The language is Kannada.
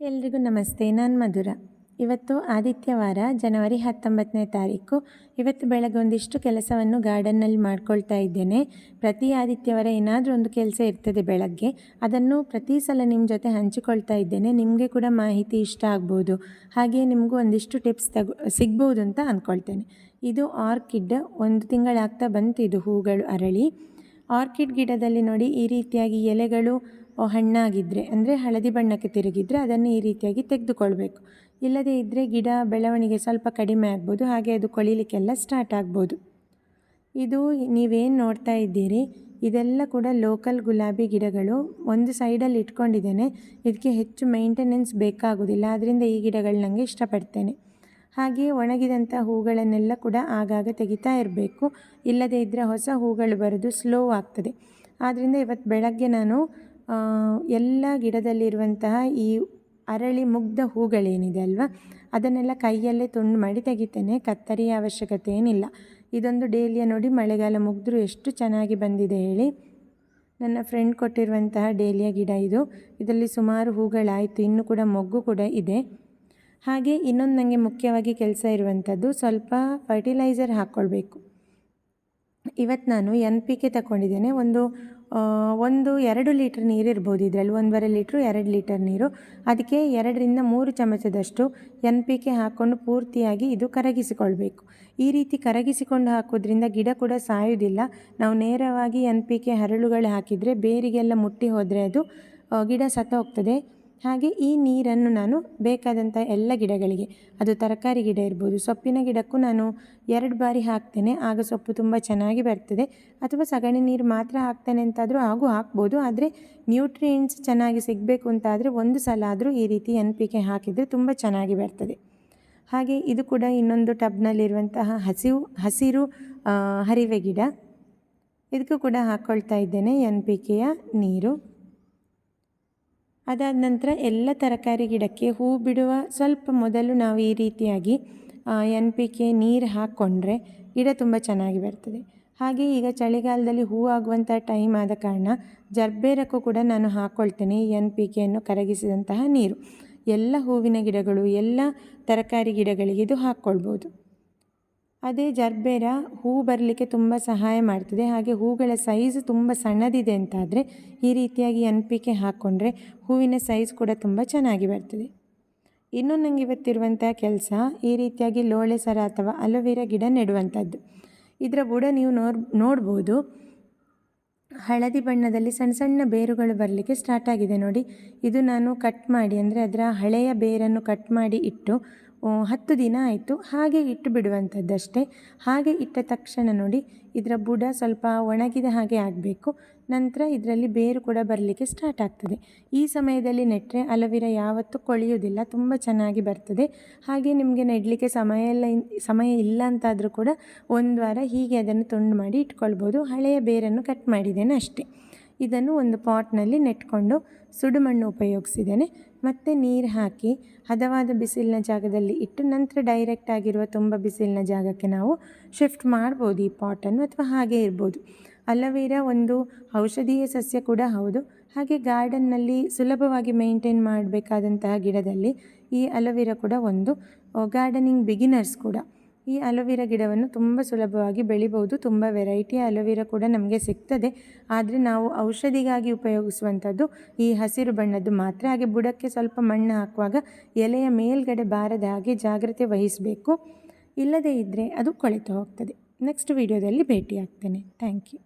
ಎಲ್ರಿಗೂ ನಮಸ್ತೆ, ನಾನು ಮಧುರ. ಇವತ್ತು ಆದಿತ್ಯವಾರ, ಜನವರಿ ಹತ್ತೊಂಬತ್ತನೇ ತಾರೀಕು. ಇವತ್ತು ಬೆಳಗ್ಗೆ ಒಂದಿಷ್ಟು ಕೆಲಸವನ್ನು ಗಾರ್ಡನ್ನಲ್ಲಿ ಮಾಡ್ಕೊಳ್ತಾ ಇದ್ದೇನೆ. ಪ್ರತಿ ಆದಿತ್ಯವಾರ ಏನಾದರೂ ಒಂದು ಕೆಲಸ ಇರ್ತದೆ ಬೆಳಗ್ಗೆ. ಅದನ್ನು ಪ್ರತಿ ಸಲ ನಿಮ್ಮ ಜೊತೆ ಹಂಚಿಕೊಳ್ತಾ ಇದ್ದೇನೆ. ನಿಮಗೆ ಕೂಡ ಮಾಹಿತಿ ಇಷ್ಟ ಆಗ್ಬೋದು. ಹಾಗೆ ನಿಮಗೂ ಒಂದಿಷ್ಟು ಟಿಪ್ಸ್ ತಗೋ, ಸಿಗ್ಬೋದು ಅಂತ ಅಂದ್ಕೊಳ್ತೇನೆ ಇದು ಆರ್ಕಿಡ್, ಒಂದು ತಿಂಗಳಾಗ್ತಾ ಬಂತು ಇದು ಹೂಗಳು ಅರಳಿ. ಆರ್ಕಿಡ್ ಗಿಡದಲ್ಲಿ ನೋಡಿ ಈ ರೀತಿಯಾಗಿ ಎಲೆಗಳು ಹಣ್ಣಾಗಿದ್ದರೆ ಅಂದರೆ ಹಳದಿ ಬಣ್ಣಕ್ಕೆ ತಿರುಗಿದರೆ ಅದನ್ನು ಈ ರೀತಿಯಾಗಿ ತೆಗೆದುಕೊಳ್ಬೇಕು. ಇಲ್ಲದೇ ಇದ್ದರೆ ಗಿಡ ಬೆಳವಣಿಗೆ ಸ್ವಲ್ಪ ಕಡಿಮೆ ಆಗ್ಬೋದು, ಹಾಗೆ ಅದು ಕೊಳಿಲಿಕ್ಕೆಲ್ಲ ಸ್ಟಾರ್ಟ್ ಆಗ್ಬೋದು. ಇದು ನೀವೇನು ನೋಡ್ತಾ ಇದ್ದೀರಿ, ಇದೆಲ್ಲ ಕೂಡ ಲೋಕಲ್ ಗುಲಾಬಿ ಗಿಡಗಳು ಒಂದು ಸೈಡಲ್ಲಿ ಇಟ್ಕೊಂಡಿದ್ದೇನೆ. ಇದಕ್ಕೆ ಹೆಚ್ಚು ಮೇಂಟೆನೆನ್ಸ್ ಬೇಕಾಗೋದಿಲ್ಲ ಆದ್ದರಿಂದ ಈ ಗಿಡಗಳು ನನಗೆ ಇಷ್ಟಪಡ್ತೇನೆ. ಹಾಗೆಯೇ ಒಣಗಿದಂಥ ಹೂಗಳನ್ನೆಲ್ಲ ಕೂಡ ಆಗಾಗ ತೆಗಿತಾ ಇರಬೇಕು. ಇಲ್ಲದೇ ಇದ್ದರೆ ಹೊಸ ಹೂಗಳು ಬರೋದು ಸ್ಲೋ ಆಗ್ತದೆ. ಆದ್ದರಿಂದ ಇವತ್ತು ಬೆಳಗ್ಗೆ ನಾನು ಎಲ್ಲ ಗಿಡದಲ್ಲಿರುವಂತಹ ಈ ಅರಳಿ ಮುಗ್ಧ ಹೂಗಳೇನಿದೆ ಅಲ್ವಾ? ಅದನ್ನೆಲ್ಲ ಕೈಯಲ್ಲೇ ತುಂಡು ಮಾಡಿ ತೆಗಿತೇನೆ. ಕತ್ತರಿಯ ಅವಶ್ಯಕತೆ ಏನಿಲ್ಲ. ಇದೊಂದು ಡೇಲಿಯ ನೋಡಿ ಮಳೆಗಾಲ ಮುಗಿದ್ರೂ ಎಷ್ಟು ಚೆನ್ನಾಗಿ ಬಂದಿದೆ ಹೇಳಿ. ನನ್ನ ಫ್ರೆಂಡ್ ಕೊಟ್ಟಿರುವಂತಹ ಡೇಲಿಯ ಗಿಡ ಇದು. ಇದರಲ್ಲಿ ಸುಮಾರು ಹೂಗಳಾಯಿತು. ಇನ್ನು ಕೂಡ ಮೊಗ್ಗು ಕೂಡ ಇದೆ. ಹಾಗೆ ಇನ್ನೊಂದು ನನಗೆ ಮುಖ್ಯವಾಗಿ ಕೆಲಸ ಇರುವಂಥದ್ದು ಸ್ವಲ್ಪ ಫರ್ಟಿಲೈಸರ್ ಹಾಕ್ಕೊಳ್ಬೇಕು. ಇವತ್ತು ನಾನು ಎನ್ ಪಿ ಕೆ ತಗೊಂಡಿದ್ದೇನೆ. ಒಂದು ಒಂದು ಎರಡು ಲೀಟ್ರ್ ನೀರು ಇರ್ಬೋದು. ಇದರಲ್ಲಿ ಒಂದೂವರೆ ಲೀಟ್ರು, ಎರಡು ಲೀಟರ್ ನೀರು. ಅದಕ್ಕೆ ಎರಡರಿಂದ ಮೂರು ಚಮಚದಷ್ಟು ಎನ್ ಪಿ ಕೆ ಹಾಕ್ಕೊಂಡು ಪೂರ್ತಿಯಾಗಿ ಇದು ಕರಗಿಸಿಕೊಳ್ಬೇಕು. ಈ ರೀತಿ ಕರಗಿಸಿಕೊಂಡು ಹಾಕೋದ್ರಿಂದ ಗಿಡ ಕೂಡ ಸಾಯೋದಿಲ್ಲ ನಾವು ನೇರವಾಗಿ ಎನ್ ಪಿ ಕೆ ಹರಳುಗಳು ಹಾಕಿದರೆ ಬೇರಿಗೆಲ್ಲ ಮುಟ್ಟಿ ಹೋದರೆ ಅದು ಗಿಡ ಸತ್ತ ಹೋಗ್ತದೆ ಹಾಗೆ ಈ ನೀರನ್ನು ನಾನು ಬೇಕಾದಂಥ ಎಲ್ಲ ಗಿಡಗಳಿಗೆ, ಅದು ತರಕಾರಿ ಗಿಡ ಇರ್ಬೋದು, ಸೊಪ್ಪಿನ ಗಿಡಕ್ಕೂ ನಾನು ಎರಡು ಬಾರಿ ಹಾಕ್ತೇನೆ. ಆಗ ಸೊಪ್ಪು ತುಂಬ ಚೆನ್ನಾಗಿ ಬರ್ತದೆ. ಅಥವಾ ಸಗಣಿ ನೀರು ಮಾತ್ರ ಹಾಕ್ತೇನೆ ಅಂತಾದರೂ ಹಾಗೂ ಹಾಕ್ಬೋದು. ಆದರೆ ನ್ಯೂಟ್ರಿಯೆಂಟ್ಸ್ ಚೆನ್ನಾಗಿ ಸಿಗಬೇಕು ಅಂತಾದರೆ ಒಂದು ಸಲ ಆದರೂ ಈ ರೀತಿ ಎನ್ ಪಿ ಕೆ ಹಾಕಿದರೆ ತುಂಬ ಚೆನ್ನಾಗಿ ಬರ್ತದೆ. ಹಾಗೆ ಇದು ಕೂಡ ಇನ್ನೊಂದು ಟಬ್ನಲ್ಲಿರುವಂತಹ ಹಸಿವು, ಹಸಿರು ಹರಿವೆ ಗಿಡ. ಇದಕ್ಕೂ ಕೂಡ ಹಾಕ್ಕೊಳ್ತಾ ಇದ್ದೇನೆ ಎನ್ ಪಿ ಕೆಯ ನೀರು. ಅದಾದ ನಂತರ ಎಲ್ಲ ತರಕಾರಿ ಗಿಡಕ್ಕೆ ಹೂ ಬಿಡುವ ಸ್ವಲ್ಪ ಮೊದಲು ನಾವು ಈ ರೀತಿಯಾಗಿ ಎನ್ ಪಿ ಕೆ ನೀರು ಹಾಕ್ಕೊಂಡ್ರೆ ಗಿಡ ತುಂಬ ಚೆನ್ನಾಗಿ ಬರ್ತದೆ. ಹಾಗೆ ಈಗ ಚಳಿಗಾಲದಲ್ಲಿ ಹೂ ಆಗುವಂಥ ಟೈಮ್ ಆದ ಕಾರಣ ಜರ್ಬೇರಕ್ಕೂ ಕೂಡ ನಾನು ಹಾಕ್ಕೊಳ್ತೇನೆ ಎನ್ ಪಿ ಕೆಯನ್ನು ಕರಗಿಸಿದಂತಹ ನೀರು. ಎಲ್ಲ ಹೂವಿನ ಗಿಡಗಳು, ಎಲ್ಲ ತರಕಾರಿ ಗಿಡಗಳಿಗೆ ಇದು ಹಾಕ್ಕೊಳ್ಬೋದು. ಅದೇ ಜರ್ಬೇರ ಹೂ ಬರಲಿಕ್ಕೆ ತುಂಬ ಸಹಾಯ ಮಾಡ್ತದೆ. ಹಾಗೆ ಹೂಗಳ ಸೈಜ್ ತುಂಬ ಸಣ್ಣದಿದೆ ಅಂತಾದರೆ ಈ ರೀತಿಯಾಗಿ ಎನ್ ಪಿ ಕೆ ಹಾಕ್ಕೊಂಡ್ರೆ ಹೂವಿನ ಸೈಜ್ ಕೂಡ ತುಂಬ ಚೆನ್ನಾಗಿ ಬರ್ತದೆ. ಇನ್ನು ನನಗೆ ಇವತ್ತಿರುವಂಥ ಕೆಲಸ ಈ ರೀತಿಯಾಗಿ ಲೋಳೆ ಸರ ಅಥವಾ ಅಲೋವೆರಾ ಗಿಡ ನೆಡುವಂಥದ್ದು. ಇದರ ಬುಡ ನೀವು ನೋಡ್, ನೋಡ್ಬೋದು. ಹಳದಿ ಬಣ್ಣದಲ್ಲಿ ಸಣ್ಣ ಸಣ್ಣ ಬೇರುಗಳು ಬರಲಿಕ್ಕೆ ಸ್ಟಾರ್ಟ್ ಆಗಿದೆ ನೋಡಿ. ಇದು ನಾನು ಕಟ್ ಮಾಡಿ ಅಂದರೆ ಅದರ ಹಳೆಯ ಬೇರನ್ನು ಕಟ್ ಮಾಡಿ ಇಟ್ಟು ಹತ್ತು ದಿನ ಆಯಿತು. ಹಾಗೆ ಇಟ್ಟು ಬಿಡುವಂಥದ್ದಷ್ಟೇ. ಹಾಗೆ ಇಟ್ಟ ತಕ್ಷಣ ನೋಡಿ, ಇದರ ಬುಡ ಸ್ವಲ್ಪ ಒಣಗಿದ ಹಾಗೆ ಆಗಬೇಕು. ನಂತರ ಇದರಲ್ಲಿ ಬೇರು ಕೂಡ ಬರಲಿಕ್ಕೆ ಸ್ಟಾರ್ಟ್ ಆಗ್ತದೆ. ಈ ಸಮಯದಲ್ಲಿ ನೆಟ್ಟರೆ ಅಲೋವಿರಾ ಯಾವತ್ತೂ ಕೊಳೆಯೋದಿಲ್ಲ ತುಂಬ ಚೆನ್ನಾಗಿ ಬರ್ತದೆ. ಹಾಗೆ ನಿಮಗೆ ನೆಡಲಿಕ್ಕೆ ಸಮಯ ಎಲ್ಲ ಸಮಯ ಇಲ್ಲ ಅಂತಾದರೂ ಕೂಡ ಒಂದು ವಾರ ಹೀಗೆ ಅದನ್ನು ತುಂಡು ಮಾಡಿ ಇಟ್ಕೊಳ್ಬೋದು. ಹಳೆಯ ಬೇರನ್ನು ಕಟ್ ಮಾಡಿದ್ದೇನೆ ಅಷ್ಟೇ. ಇದನ್ನು ಒಂದು ಪಾಟ್ನಲ್ಲಿ ನೆಟ್ಕೊಂಡು ಸುಡುಮಣ್ಣು ಉಪಯೋಗಿಸಿದ್ದೇನೆ. ಮತ್ತು ನೀರು ಹಾಕಿ ಹದವಾದ ಬಿಸಿಲಿನ ಜಾಗದಲ್ಲಿ ಇಟ್ಟು ನಂತರ ಡೈರೆಕ್ಟ್ ಆಗಿರುವ ತುಂಬ ಬಿಸಿಲಿನ ಜಾಗಕ್ಕೆ ನಾವು ಶಿಫ್ಟ್ ಮಾಡ್ಬೋದು ಈ ಪಾಟನ್ನು ಅಥವಾ ಹಾಗೆ ಇರ್ಬೋದು. ಅಲೋವೆರಾ ಒಂದು ಔಷಧೀಯ ಸಸ್ಯ ಕೂಡ ಹೌದು. ಹಾಗೆ ಗಾರ್ಡನ್ನಲ್ಲಿ ಸುಲಭವಾಗಿ ಮೇಂಟೈನ್ ಮಾಡಬೇಕಾದಂತಹ ಗಿಡದಲ್ಲಿ ಈ ಅಲೋವೆರಾ ಕೂಡ ಒಂದು ಗಾರ್ಡನಿಂಗ್ ಬಿಗಿನರ್ಸ್ ಕೂಡ. ಈ ಅಲೋವೆರಾ ಗಿಡವನ್ನು ತುಂಬ ಸುಲಭವಾಗಿ ಬೆಳಿಬೋದು ತುಂಬ ವೆರೈಟಿಯ ಅಲೋವೆರಾ ಕೂಡ ನಮಗೆ ಸಿಗ್ತದೆ. ಆದರೆ ನಾವು ಔಷಧಿಗಾಗಿ ಉಪಯೋಗಿಸುವಂಥದ್ದು ಈ ಹಸಿರು ಬಣ್ಣದ್ದು ಮಾತ್ರ. ಹಾಗೆ ಬುಡಕ್ಕೆ ಸ್ವಲ್ಪ ಮಣ್ಣು ಹಾಕುವಾಗ ಎಲೆಯ ಮೇಲ್ಗಡೆ ಬಾರದ ಹಾಗೆ ಜಾಗ್ರತೆ ವಹಿಸಬೇಕು. ಇಲ್ಲದೇ ಇದ್ದರೆ ಅದು ಕೊಳೆತು ಹೋಗ್ತದೆ. ನೆಕ್ಸ್ಟ್ ವಿಡಿಯೋದಲ್ಲಿ ಭೇಟಿಯಾಗ್ತೇನೆ. Thank you